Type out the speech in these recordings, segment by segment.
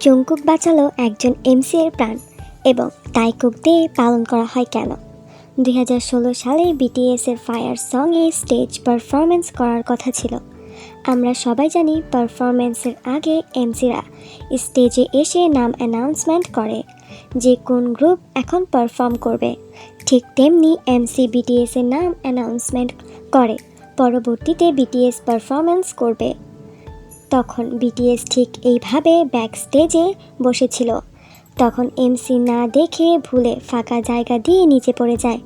Jungkook বাঁচালো একজন MC এর প্রাণ এবং তাইকুক ডে পালন করা হয় কেন? দু হাজার ষোলো সালে বিটিএস এর ফায়ার সংয়ে স্টেজ পারফরমেন্স করার কথা ছিল। আমরা সবাই জানি পারফরমেন্সের আগে এমসিরা স্টেজে এসে নাম অ্যানাউন্সমেন্ট করে। যে কোন গ্রুপ এখন পারফর্ম করবে, ঠিক তেমনি এমসি বিটিএস এর নাম অ্যানাউন্সমেন্ট করে। পরবর্তীতে বিটিএস পারফরমেন্স করবে। তখন বিটিএস ঠিক এইভাবে ব্যাক স্টেজে বসেছিল। তখন এমসি না দেখে ভুলে ফাঁকা জায়গা দিয়ে নিচে পড়ে যায়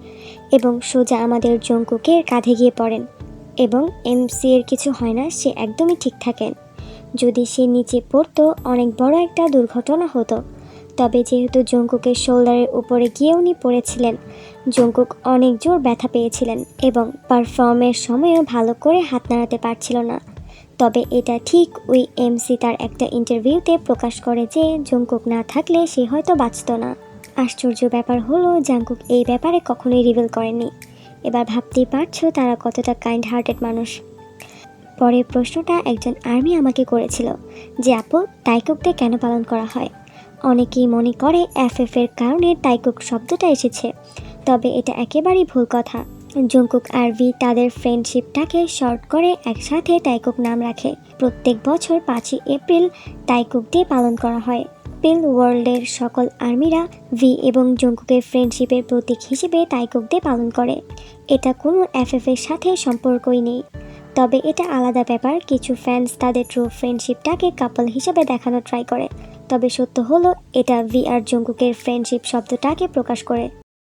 এবং সোজা আমাদের জঙ্কুকের কাঁধে গিয়ে পড়েন এবং এমসি এর কিছু হয় না, সে একদমই ঠিক থাকেন। যদি সে নিচে পড়তো, অনেক বড় একটা দুর্ঘটনা হতো। তবে যেহেতু জঙ্কুকের শোল্ডারের উপরে গিয়ে উনি পড়েছিলেন, জঙ্কুক অনেক জোর ব্যথা পেয়েছিলেন এবং পারফর্মের সময়ও ভালো করে হাত নাড়াতে পারছিল না। তবে এটা ঠিক ওই এমসি তার একটা ইন্টারভিউতে প্রকাশ করে যে জঙ্কুক না থাকলে সে হয়তো বাঁচত না। আশ্চর্য ব্যাপার হলো জাঙ্কুক এই ব্যাপারে কখনোই রিভিল করেনি। এবার ভাবতেই পারছ তারা কতটা কাইন্ড হার্টেড মানুষ। পরের প্রশ্নটা একজন আর্মি আমাকে করেছিল যে, আপু তাইকুক ডে কেন পালন করা হয়? অনেকেই মনে করে, এফএফ এর কারণে তাইকুক শব্দটা এসেছে। তবে এটা একেবারেই ভুল কথা। জঙ্কুক আর ভি তাদের ফ্রেন্ডশিপটাকে শর্ট করে একসাথে তাইকুক নাম রাখে। প্রত্যেক বছর পাঁচই এপ্রিল তাইকুক ডে পালন করা হয়। এপ্রিল ওয়ার্ল্ডের সকল আর্মিরা ভি এবং জঙ্কুকের ফ্রেন্ডশিপের প্রতীক হিসেবে তাইকুক ডে পালন করে। এটা কোনো এফএফ এর সাথে সম্পর্কই নেই। তবে এটা আলাদা ব্যাপার, কিছু ফ্যান্স তাদের ট্রু ফ্রেন্ডশিপটাকে কাপল হিসেবে দেখানো ট্রাই করে। তবে সত্য হলো, এটা ভি আর জঙ্কুকের ফ্রেন্ডশিপ শব্দটাকে প্রকাশ করে।